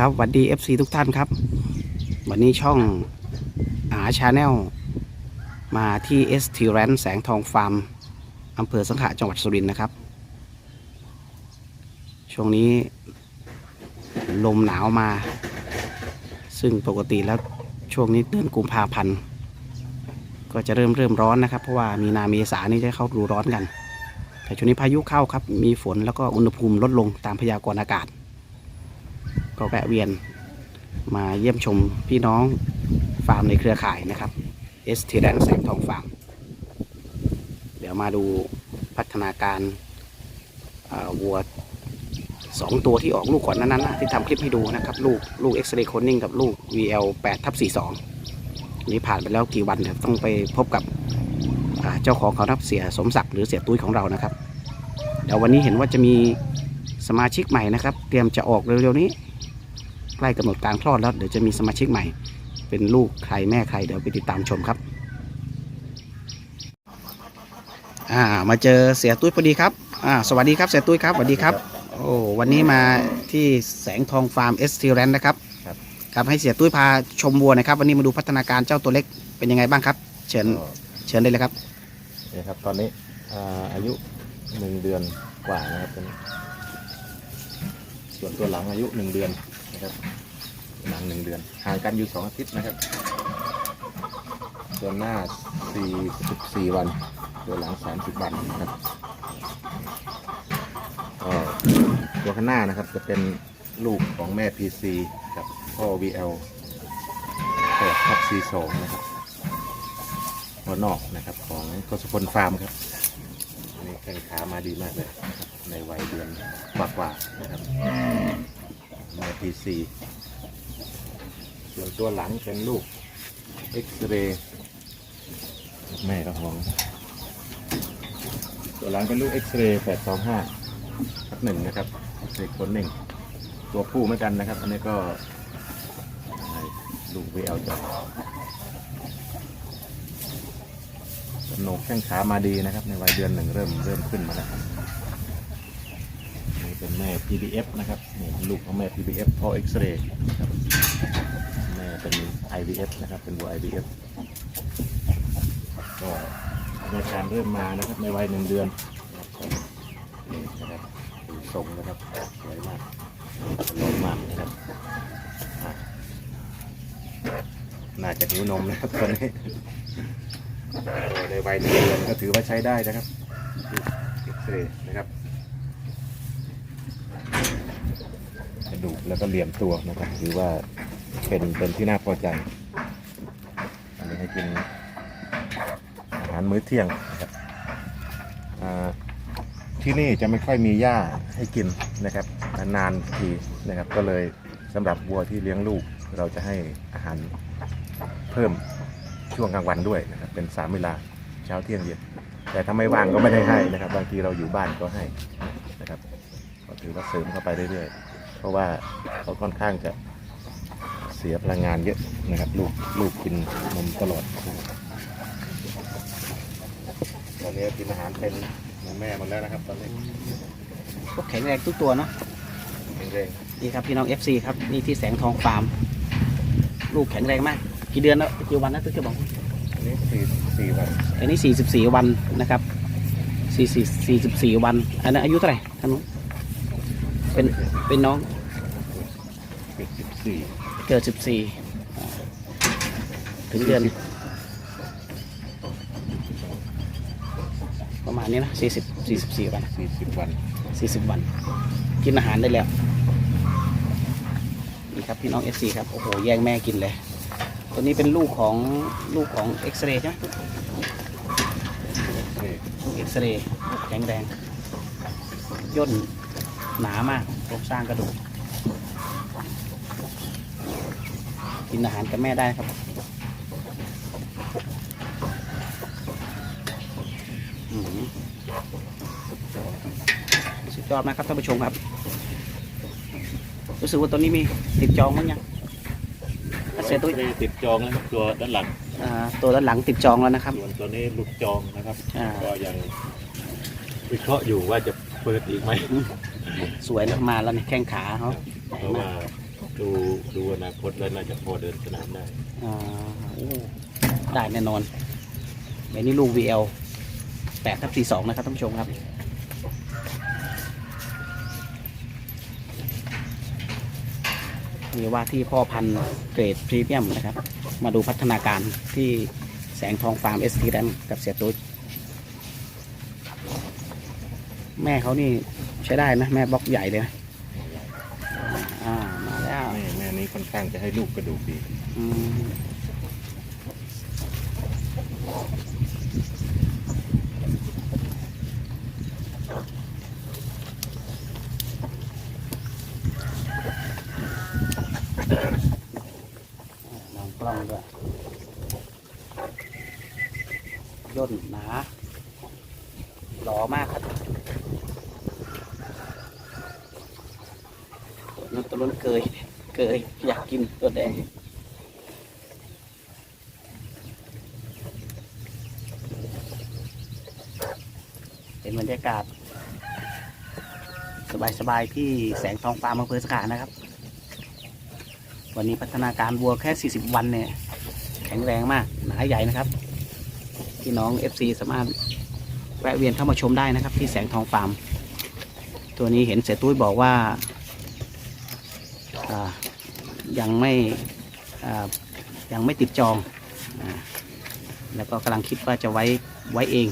ครับหวัดดี FC ทุกท่านครับ วันนี้ช่องอาชาแนลมาที่ ST r a n แสงทองฟาร์มอำเภอสังขะจังหวัดสุรินทร์นะครับ ช่วงนี้ลมหนาวมา ซึ่งปกติแล้วช่วงนี้เดือนกุมภาพันธ์ก็จะเริ่มเริ่มร้อนนะครับ เพราะว่ามีนาเมษานี่จะเข้ารูร้อนกัน แต่ช่วงนี้พายุเข้าครับ มีฝนแล้วก็อุณหภูมิลดลงตามพยากรณ์อากาศ ก็แวะเวียนมาเยี่ยมชมพี่น้องฟาร์มในเครือข่ายนะครับเอสทีแดนแสงทองฟาร์มเดี๋ยวมาดูพัฒนาการาวัวสองตัวที่ออกลูกก่อนนั้นนะที่ทำคลิปให้ดูนะครับ ลูกลูกเอ็กซ์เรย์โคนิ่งกับลูก VL 8ทับ42 นี่ผ่านไปแล้วกี่วันต้องไปพบกับเจ้าของเขานับเสียสมศักดิ์หรือเสียตุ้ยของเรานะครับ เดี๋ยววันนี้เห็นว่าจะมีสมาชิกใหม่นะครับ เตรียมจะออกเร็วๆนี้ ใกล้กำหนดการคลอดแล้วเดี๋ยวจะมีสมาชิกใหม่ เป็นลูกใครแม่ใครเดี๋ยวไปติดตามชมครับอ่ามาเจอเสียตุ้ยพอดีครับอ่าสวัสดีครับเสียตุ้ยครับสวัสดีครับโอ้วันนี้มาที่แสงทองฟาร์มเอสทีแรนนะครับครับครับให้เสียตุ้ยพาชมวัวหนะครับ วันนี้มาดูพัฒนาการเจ้าตัวเล็กเป็นยังไงบ้างครับ เชิญก็เชิญได้เลยครับเนี่ยครับตอนนี้อ่าอายุหนึ่งเดือนกว่านะครับเป็น ส่วนตัวหลังอายุหนึ่งเดือนนะครับหลังหนึ่งเดือนห่างกันอยู่สองอาทิตย์นะครับส่วนหน้าสี่สิบสี่วัน ตัวหลังสามสิบวันนะครับก็ตัวข้างหน้านะครับจะเป็นลูกของแม่ PC กับพ่อ VL แปดทับ C2 นะครับหัวนอกนะครับของทศพลฟาร์มครับ อันนี้แข้งขามาดีมากเลย ในวัยเดือนกว่าๆนะครับในพีซีส่วนตัวหลังเป็นลูกเอ็กซเรย์แม่ก็ท้องตัวหลังเป็นลูกเอ็กซเรย์แปดสองห้าทับหนึ่งนะครับเด็กคนหนึ่ง ตัวผู้เหมือนกันนะครับ อันนี้ก็ลูกเวลจอ สนุกแข้งขามาดีนะครับ ในวัยเดือนหนึ่งเริ่มเริ่มขึ้นมาแล้วนี่เป็นแม่ PBF นะครับนี่ลูกของแม่ PBF พ่อเอ็กซเรย์ครับแม่เป็น IVF นะครับเป็นวัว IVF ก็ในการเริ่มมานะครับในวัยหนึ่งเดือนนี่นะครับดูทรงนะครับสวยมากลงมากนะครับน่าจะหิวนมนะครับตอนนี้ ในวัยหนึ่งเดือนก็ถือว่าใช้ได้นะครับเอ็กซเรย์นะครับกระดูกแล้วก็เหลี่ยมตัวนะครับถือว่าเป็นเป็นที่น่าพอใจอันนี้ให้กินอาหารมื้อเที่ยงนะครับที่นี่จะไม่ค่อยมีหญ้าให้กินนะครับนานๆทีนะครับ ก็เลยสำหรับวัวที่เลี้ยงลูก เราจะให้อาหารเพิ่มช่วงกลางวันด้วยนะ เป็นสามเวลาเช้าเที่ยงเย็นแต่ถ้าไม่ว่างก็ไม่ได้ให้นะครับ บางทีเราอยู่บ้านก็ให้นะครับก็ถือว่าเสริมเข้าไปเรื่อยๆเพราะว่าเขาค่อนข้างจะเสียพลังงานเยอะนะครับ ลูกลูกกินนมตลอดนะครับตอนนี้กินอาหารเป็นเหมือนแม่หมดแล้วนะครับ ตอนนี้พวกแข็งแรงทุกตัวเนาะแข็งแรงนี่ครับพี่น้อง FC ครับนี่ที่แสงทองฟาร์ม ลูกแข็งแรงมาก กี่เดือนแล้วกี่วันนะตุ๊กจะบอกอั นนี้สี่สี่วันอันนี้44วันนะครับ44 44วัน อันนั้นอายุเท่าไหร่ท่านนู้นเป็นเป็นน้องสิบสิบสี่เกิด14อ่าถึงเดือน ประมาณนี้นะ40 44วันสี่สิบวัน40วัน กินอาหารได้แล้วนี่ครับพี่น้อง FC ครับ โอ้โห แย่งแม่กินเลย ตัวนี้เป็นลูกของลูกของเอ็กซเรย์ใช่ไหมลูกเอ็กซเรย์แข็งแรงย่นหนามากโครงสร้างกระดูกกินอาหารกับแม่ได้ครับอื้อหือสุดยอดมากครับท่านผู้ชมครับ รู้สึกว่าตัวนี้มีติดจองมั้งยัง สียตุ้ยติดจองนะครับตัวด้านหลังอ่าตัวด้านหลังติดจองแล้วนะครับ ส่วนตัวนี้ลูกจองนะครับอ่า ก็ยังวิเคราะห์อยู่ว่าจะเปิดอีกไหมสวยนะมาแล้วนี่แข้งขาเขาใหญ่เพราะมาว่ากพดูดูอนาคตแล้วน่าจะพอเดินสนามได้อ่าโอ้ได้แน่นอนในนี้ลูก VL แปดทับสี่สองนะครับท่านผู้ชมครับ มีว่าที่พ่อพันธุ์เกรดพรีเมียมนะครับ มาดูพัฒนาการที่แสงทองฟาร์มเอสทีแดนกับเสียตุ้ยแม่เขานี่ใช้ได้นะแม่บล็อกใหญ่เลยนะอ่ามาแล้ว แม่แม่นี้ค่อนข้างจะให้ลูกกระดูกดี อืม กล้องด้วยย่นหนาหล่อมากครับตัวนั้นตัวนั้นเกย เกย อยากกินตัวแดงเป็นบรรยากาศ สบายๆที่แสงทองฟ้ามอำเภอสขานะครับ วันนี้พัฒนาการวัวแค่ 40 วันเนี่ย แข็งแรงมาก หนาใหญ่นะครับ พี่น้อง FC สามารถแวะเวียนเข้ามาชมได้นะครับ ที่แสงทองฟาร์ม ตัวนี้เห็นเสตุ้ยบอกว่าายังไม่ยังไม่ติดจองอแล้วก็กำลังคิดว่าจะไว้ไว้เอง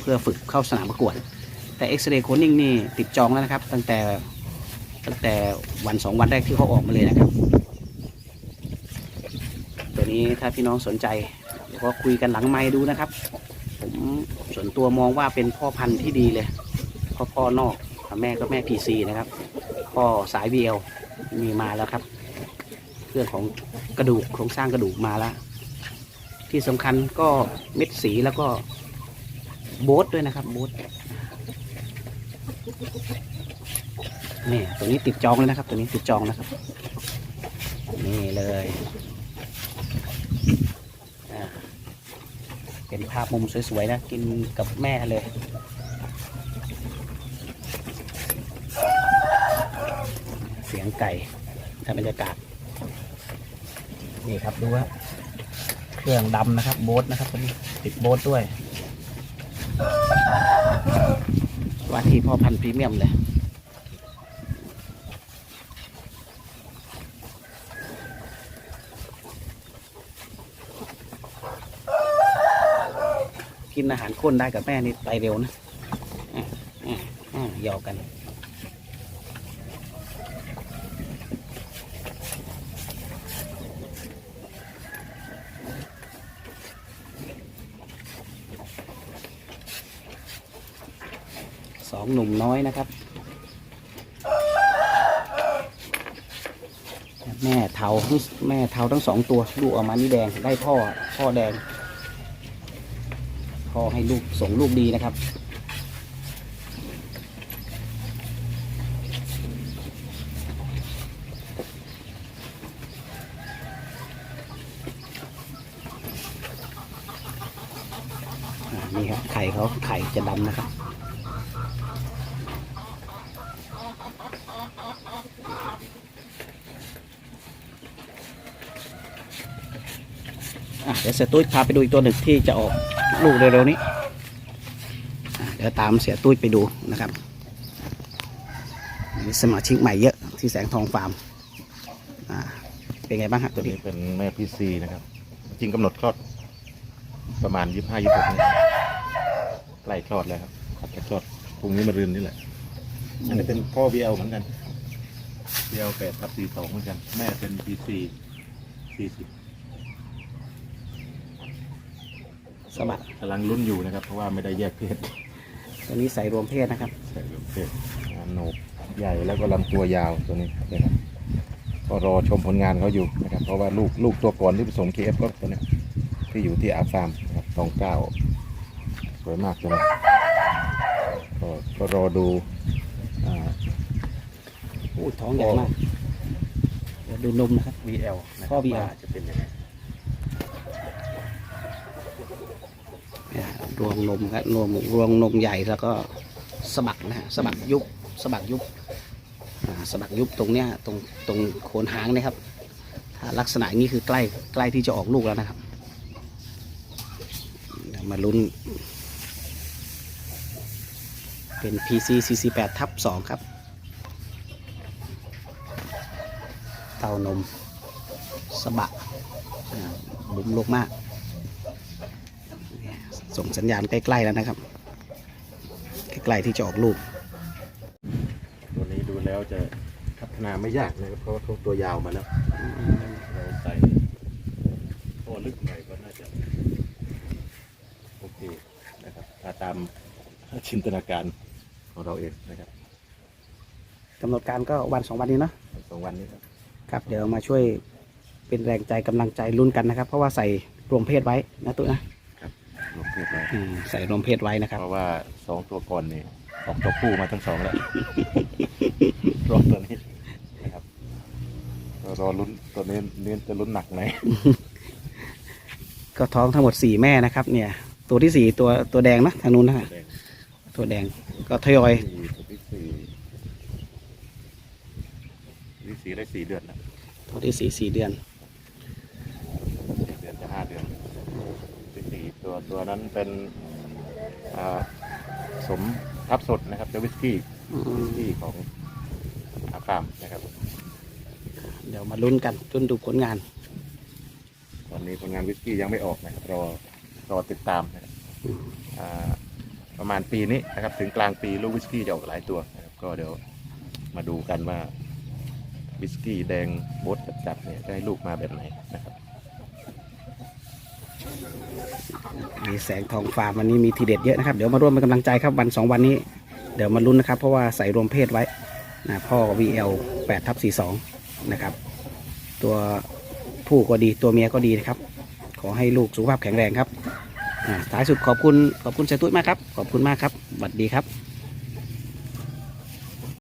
เพื่อฝึกเข้าสนามประกวด แต่เอ็กซเรย์โคนิ่งนี่ติดจองแล้วนะครับ ตั้งแต่ตั้งแต่วันสองวันแรกที่เขาออกมาเลยนะครับ นี้ถ้าพี่น้องสนใจเดี๋ยวก็คุยกันหลังไม้ดูนะครับ ผมส่วนตัวมองว่าเป็นพ่อพันธุ์ที่ดีเลยพ่อพ่อนอกแม่ก็แม่พีซีนะครับพ่อสายเวียวมีมาแล้วครับ เรื่องของกระดูกโครงสร้างกระดูกมาแล้ว ที่สำคัญก็เม็ดสีแล้วก็โบ๊ทด้วยนะครับโบ๊ทนี่ตัวนี้ติดจองเลยนะครับ ตัวนี้ติดจองนะครับ นี่เลยอ่า เป็นภาพมุมสวยๆนะ กินกับแม่เลย เสียงไก่ทำบรรยากาศ นี่ครับดูว่าเครื่องดำนะครับ โบ๊ทนะครับตัวนี้ติดโบ๊ทด้วย ว่าที่พ่อพันธุ์พรีเมียมเลย กินอาหารข้นได้กับแม่นี่ไปเร็วนะอะอะอะหยอกกัน สองหนุ่มน้อยนะครับ แม่เทาแม่เทาทั้งสองตัวลูกออกมานี่แดงได้พ่อพ่อแดง พ่อให้ลูกส่งลูกดีนะครับนี่ครับไข่เขาไข่จะดำนะครับ เดี๋ยวเสตุ้ยพาไปดูอีกตัวหนึ่งที่จะออก ลูกเร็วๆนี้เดี๋ยวตามเสียตุ้ยไปดูนะครับมีสมาชิกใหม่เยอะที่แสงทองฟาร์มเป็นไงบ้างฮะตัตัวนี้เป็นแม่พีซีนะครับ จริงกำหนดคลอดประมาณยี่ห้ายี่หกใกล้คลอดแล้วครับจะคลอดพรุ่งนี้มารืนนี่แหละ อันนี้เป็นพ่อ BL เหมือนกัน BL แปดทับสี่สองเหมือนกัน แม่เป็น PC สี่สิบ สะบัดกำลังลุ้นอยู่นะครับ เพราะว่าไม่ได้แยกเพศตัวนี้ใส่รวมเพศนะครับใส่รวมเพศงานโหนกใหญ่แล้วก็ลำตัวยาวตัวนี้นะครับก็รอชมผลงานเขาอยู่นะครับ เพราะว่าลูกลูกตัวก่อนที่ผสม KF ก็ตัวเนี้ยที่อยู่ที่อาฟาร์มนะครับสองเก้าสวยมากตัวนี้ก็ก็รอดูอ่าโอ้ท้องใหญ่มากเดี๋ยวดูนมนะครับ VL นะคพ่รัอบ VL ว่าจะเป็นยังไง เนี่ย รวงนมครับรวงรวงนมใหญ่แล้วก็สะบักนะฮะสะบักยุบสะบักยุบสะบักยุบตรงเนี้ยตรงตรงโคนหางนะครับถ้าลักษณะนี้คือใกล้ใกล้ที่จะออกลูกแล้วนะครับมาลุ้น เป็น PC CC8 ทับ2ครับ เตานมสะบะบุ้มลูกมาก ส่งสัญญาณใกล้ๆแล้วนะครับ ใกล้ๆที่จะออกลูก ตัวนี้ดูแล้วจะพัฒนาไม่ยากนะครับเพราะว่าเขาตัวยาวมาแล้วเราใส่โอ้ลึกหน่อยก็น่าจะโอเคนะครับถ้าตามจินตนาการของเราเองนะครับกำหนดการก็วันสองวันนี้เนาะสองวันนี้ครับครับ เดี๋ยวมาช่วยเป็นแรงใจกำลังใจลุ้นกันนะครับ เพราะว่าใส่รวมเพศไว้นะตุ๊นะ รวมเพศไว้อืมใส่รวมเพศไว้นะครับ เพราะว่าสองตัวก่อนนี่ออกตัวผู้มาทั้งสองแล้ว รอตัวนี้นะครับรอลุ้นตัวนี้เน้นจะลุ้นหนักไหมก็ท้องทั้งหมดสี่แม่นะครับ เนี่ย ตัวที่สี่ตัวตัวแดงนะทางนู้นนะฮะแดงตัวแดงก็ทยอยสี่ตัวที่สี่ตัวที่สี่ได้สี่เดือนแล้วตัวที่สี่สี่เดือน สี่เดือนจะห้าเดือนที่สี่ ตัวตัวนั้นเป็นอ่าสมทับสดนะครับเป็นวิสกี้อืมวิสกี้ของอาฟาร์มนะครับ เดี๋ยวมาลุ้นกันลุ้นดูผลงาน ตอนนี้ผลงานวิสกี้ยังไม่ออกนะครับรอรอติดตามนะครับอ่าประมาณปีนี้นะครับ ถึงกลางปีลูกวิสกี้จะออกหลายตัวนะครับก็เดี๋ยวมาดูกันว่าวิสกี้แดงบดจัดๆเนี่ยจะให้ลูกมาแบบไหนนะครับ มีแสงทองฟ้ามวันนี้มีทีเด็ดเยอะนะครับ เดี๋ยวมาร่วมเป็นกำลังใจครับวันสองวันนี้ เดี๋ยวมาลุ้นนะครับ เพราะว่าใส่รวมเพศไว้นะพ่อ VL 8ทับ42 นะครับ ตัวผู้ก็ดีตัวเมียก็ดีนะครับ ขอให้ลูกสุขภาพแข็งแรงครับท้ายสุดขอบคุณขอบคุณเสยตุ้ยมากครับ ขอบคุณมากครับสวัสดีครับ